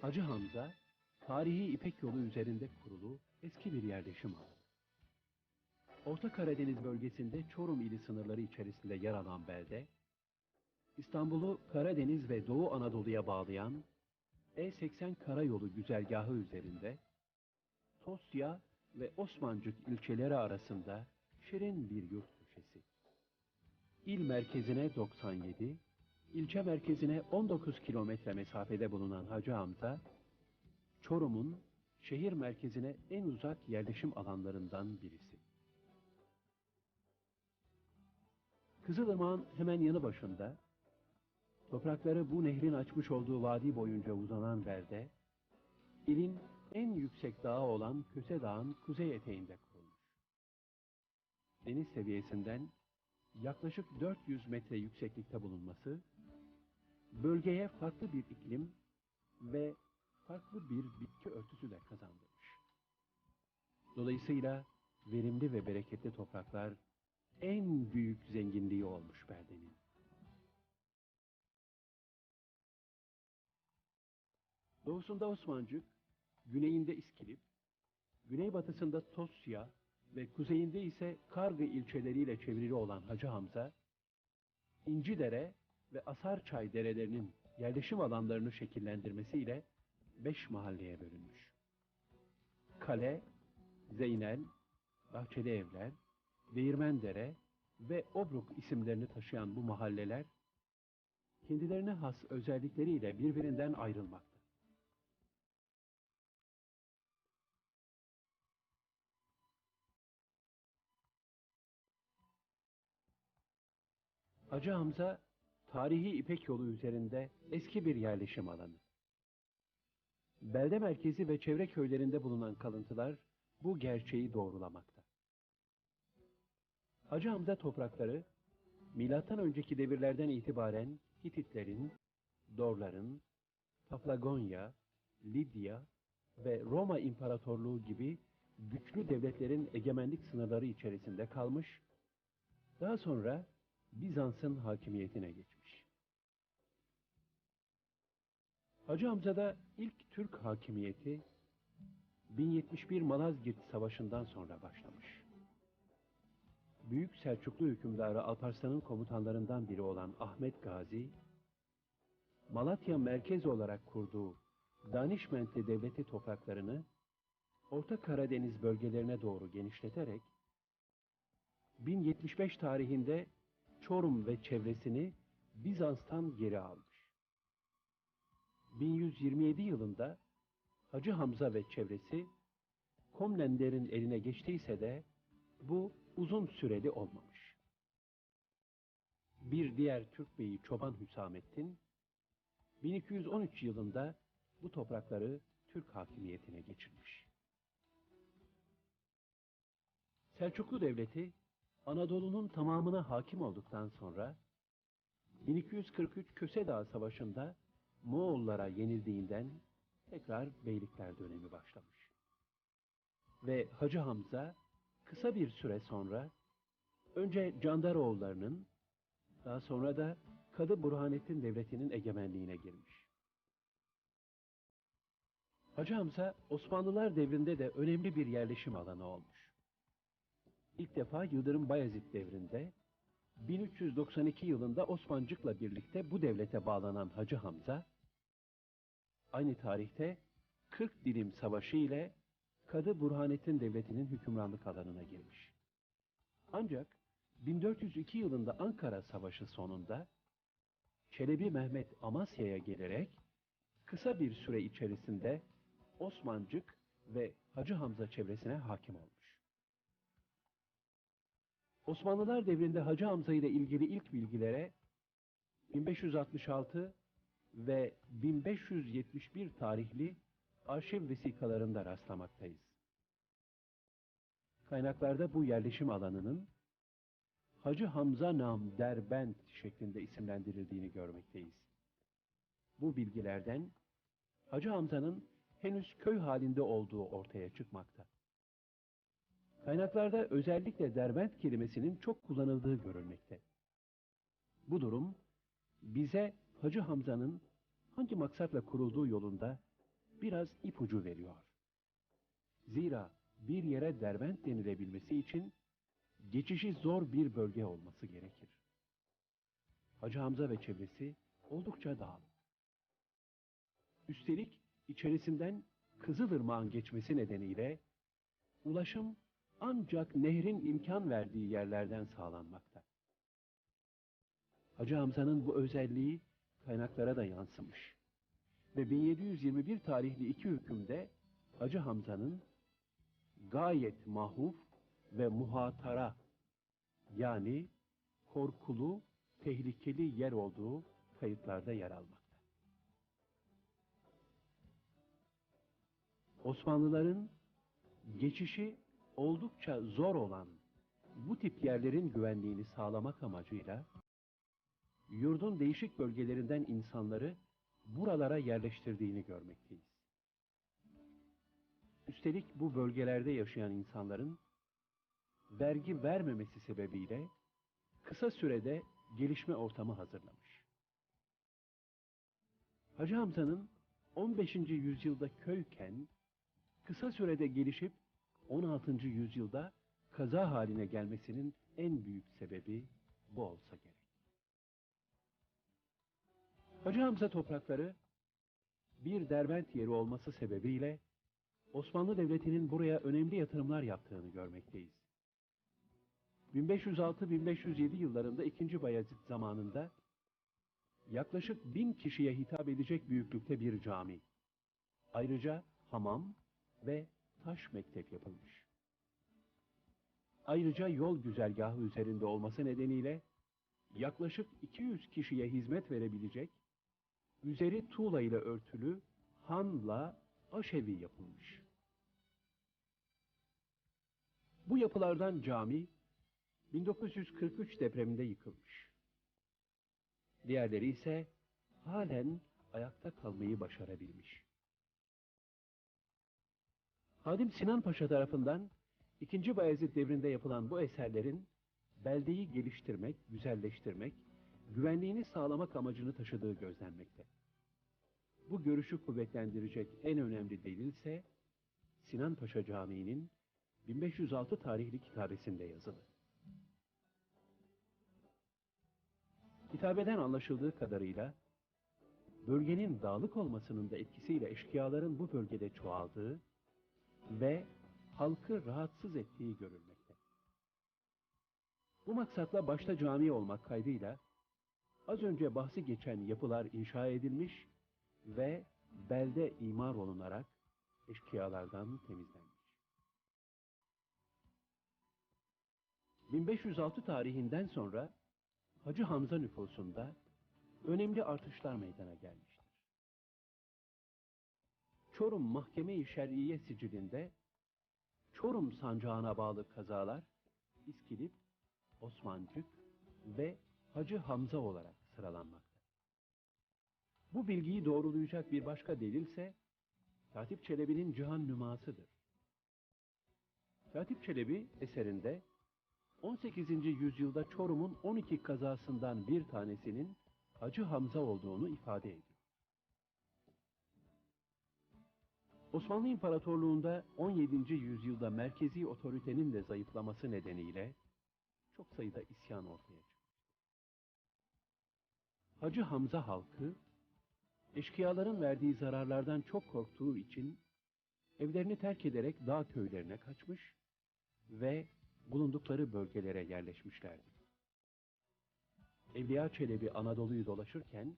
Hacı Hamza, tarihi İpek yolu üzerinde kurulu eski bir yerleşim alanı. Orta Karadeniz bölgesinde Çorum ili sınırları içerisinde yer alan belde, İstanbul'u Karadeniz ve Doğu Anadolu'ya bağlayan E80 karayolu güzergahı üzerinde Tosya ve Osmancık ilçeleri arasında şirin bir yurt köşesi. İl merkezine 97, ilçe merkezine 19 kilometre mesafede bulunan Hacı Hamza, Çorum'un şehir merkezine en uzak yerleşim alanlarından birisi. Kızılırmak'ın hemen yanı başında, toprakları bu nehrin açmış olduğu vadi boyunca uzanan belde, ilin en yüksek dağı olan Köse Dağı'nın kuzey eteğinde kurulmuş. Deniz seviyesinden yaklaşık 400 metre yükseklikte bulunması, bölgeye farklı bir iklim ve farklı bir bitki örtüsü de kazandırmış. Dolayısıyla verimli ve bereketli topraklar en büyük zenginliği olmuş beldenin. Doğusunda Osmancık, güneyinde İskilip, güneybatısında Tosya ve kuzeyinde ise Kargı ilçeleriyle çevrili olan Hacı Hamza, İncidere ve Asarçay derelerinin yerleşim alanlarını şekillendirmesiyle beş mahalleye bölünmüş. Kale, Zeynel, Bahçeli Evler, Değirmendere ve Obruk isimlerini taşıyan bu mahalleler, kendilerine has özellikleriyle birbirinden ayrılmakta. Hacı Hamza, tarihi İpek yolu üzerinde eski bir yerleşim alanı. Belde merkezi ve çevre köylerinde bulunan kalıntılar bu gerçeği doğrulamakta. Hacı Hamza toprakları, milattan devirlerden itibaren Hititlerin, Dorların, Paphlagonya, Lidya ve Roma İmparatorluğu gibi güçlü devletlerin egemenlik sınırları içerisinde kalmış, daha sonra Bizans'ın hakimiyetine geçmiş. Hacı Hamza'da ilk Türk hakimiyeti 1071 Malazgirt Savaşı'ndan sonra başlamış. Büyük Selçuklu hükümdarı Alparslan'ın komutanlarından biri olan Ahmet Gazi, Malatya merkez olarak kurduğu Danişmentli devleti topraklarını Orta Karadeniz bölgelerine doğru genişleterek 1075 tarihinde Çorum ve çevresini Bizans'tan geri almış. 1127 yılında Hacı Hamza ve çevresi Komnenlerin eline geçtiyse de bu uzun süreli olmamış. Bir diğer Türk beyi Çoban Hüsamettin 1213 yılında bu toprakları Türk hakimiyetine geçirmiş. Selçuklu Devleti Anadolu'nun tamamına hakim olduktan sonra 1243 Köse Dağı Savaşı'nda Moğollara yenildiğinden tekrar beylikler dönemi başlamış. Ve Hacı Hamza kısa bir süre sonra önce Candaroğullarının daha sonra da Kadı Burhanettin Devleti'nin egemenliğine girmiş. Hacı Hamza Osmanlılar devrinde de önemli bir yerleşim alanı olmuş. İlk defa Yıldırım Bayezid devrinde 1392 yılında Osmancık'la birlikte bu devlete bağlanan Hacı Hamza, aynı tarihte 40 dilim savaşı ile Kadı Burhanettin Devleti'nin hükümranlık alanına girmiş. Ancak 1402 yılında Ankara Savaşı sonunda Çelebi Mehmet Amasya'ya gelerek kısa bir süre içerisinde Osmancık ve Hacı Hamza çevresine hakim olmuş. Osmanlılar devrinde Hacı Hamza ile ilgili ilk bilgilere 1566 ve 1571 tarihli arşiv vesikalarında rastlamaktayız. Kaynaklarda bu yerleşim alanının Hacı Hamza Nam Derbent şeklinde isimlendirildiğini görmekteyiz. Bu bilgilerden Hacı Hamza'nın henüz köy halinde olduğu ortaya çıkmakta. Kaynaklarda özellikle Derbent kelimesinin çok kullanıldığı görülmekte. Bu durum bize Hacı Hamza'nın hangi maksatla kurulduğu yolunda biraz ipucu veriyor. Zira bir yere derbent denilebilmesi için geçişi zor bir bölge olması gerekir. Hacı Hamza ve çevresi oldukça dağlık. Üstelik içerisinden Kızılırmak'ın geçmesi nedeniyle ulaşım ancak nehrin imkan verdiği yerlerden sağlanmakta. Hacı Hamza'nın bu özelliği kaynaklara da yansımış. Ve 1721 tarihli iki hükümde Hacı Hamza'nın gayet mahuf ve muhatara yani korkulu, tehlikeli yer olduğu kayıtlarda yer almakta. Osmanlıların geçişi oldukça zor olan bu tip yerlerin güvenliğini sağlamak amacıyla yurdun değişik bölgelerinden insanları buralara yerleştirdiğini görmekteyiz. Üstelik bu bölgelerde yaşayan insanların vergi vermemesi sebebiyle kısa sürede gelişme ortamı hazırlamış. Hacı Hamza'nın 15. yüzyılda köyken kısa sürede gelişip 16. yüzyılda kaza haline gelmesinin en büyük sebebi bu olsa gerek. Hacı Hamza toprakları bir derbent yeri olması sebebiyle Osmanlı Devleti'nin buraya önemli yatırımlar yaptığını görmekteyiz. 1506-1507 yıllarında 2. Bayezid zamanında yaklaşık bin kişiye hitap edecek büyüklükte bir cami. Ayrıca hamam ve taş mektep yapılmış. Ayrıca yol güzergahı üzerinde olması nedeniyle yaklaşık 200 kişiye hizmet verebilecek, üzeri tuğla ile örtülü hanla aşevi yapılmış. Bu yapılardan cami 1943 depreminde yıkılmış. Diğerleri ise halen ayakta kalmayı başarabilmiş. Hadim Sinan Paşa tarafından 2. Bayezid devrinde yapılan bu eserlerin beldeyi geliştirmek, güzelleştirmek, güvenliğini sağlamak amacını taşıdığı gözlenmekte. Bu görüşü kuvvetlendirecek en önemli delil ise Sinan Paşa Camii'nin 1506 tarihli kitabesinde yazılı. Kitabeden anlaşıldığı kadarıyla bölgenin dağlık olmasının da etkisiyle eşkıyaların bu bölgede çoğaldığı ve halkı rahatsız ettiği görülmekte. Bu maksatla başta cami olmak kaydıyla az önce bahsi geçen yapılar inşa edilmiş ve belde imar olunarak eşkıyalardan temizlenmiş. 1506 tarihinden sonra Hacı Hamza nüfusunda önemli artışlar meydana gelmiştir. Çorum Mahkeme-i Şer'iye sicilinde Çorum sancağına bağlı kazalar İskilip, Osmancık ve Hacı Hamza olarak sıralanmakta. Bu bilgiyi doğrulayacak bir başka delilse Katip Çelebi'nin Cihan Nüması'dır. Katip Çelebi eserinde 18. yüzyılda Çorum'un 12 kazasından bir tanesinin Hacı Hamza olduğunu ifade ediyor. Osmanlı İmparatorluğu'nda 17. yüzyılda merkezi otoritenin de zayıflaması nedeniyle çok sayıda isyan ortaya çıktı. Hacı Hamza halkı, eşkıyaların verdiği zararlardan çok korktuğu için evlerini terk ederek dağ köylerine kaçmış ve bulundukları bölgelere yerleşmişlerdi. Evliya Çelebi Anadolu'yu dolaşırken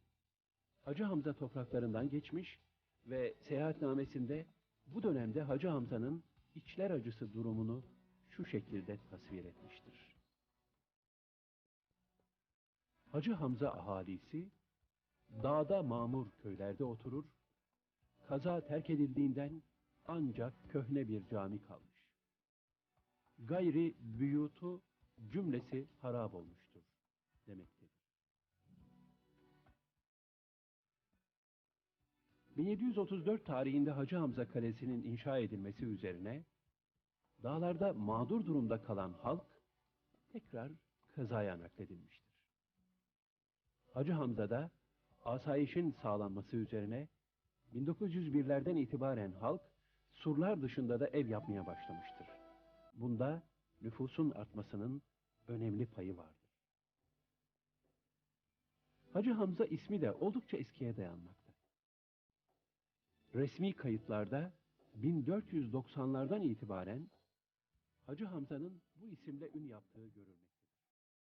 Hacı Hamza topraklarından geçmiş ve seyahatnamesinde bu dönemde Hacı Hamza'nın içler acısı durumunu şu şekilde tasvir etmiştir. Hacı Hamza ahalisi dağda mamur köylerde oturur, kaza terk edildiğinden ancak köhne bir cami kalmış. Gayri büyutu cümlesi harap olmuştur demektedir. 1734 tarihinde Hacı Hamza Kalesi'nin inşa edilmesi üzerine dağlarda mağdur durumda kalan halk tekrar kazaya nakledilmiştir. Hacı Hamza'da asayişin sağlanması üzerine 1901'lerden itibaren halk surlar dışında da ev yapmaya başlamıştır. Bunda nüfusun artmasının önemli payı vardır. Hacı Hamza ismi de oldukça eskiye dayanmakta. Resmi kayıtlarda 1490'lardan itibaren Hacı Hamza'nın bu isimle ün yaptığı görülmektedir.